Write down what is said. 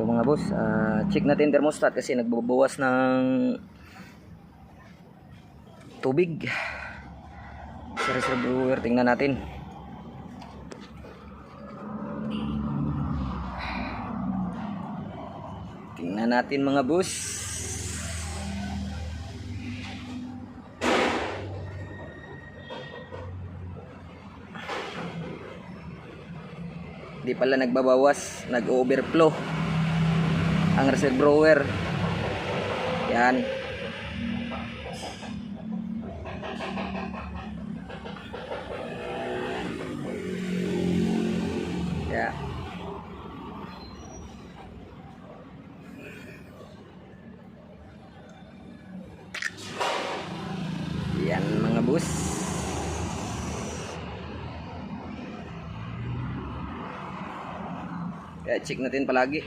Ito mga boss, ah, check natin thermostat kasi nagbabawas ng tubig. Sa reservoir, tingnan natin. Tingnan natin mga boss. Di pala nagbabawas, nag-overflow ang reservoir. Yan. Yeah. Yan mga boss. Kaya check natin palagi.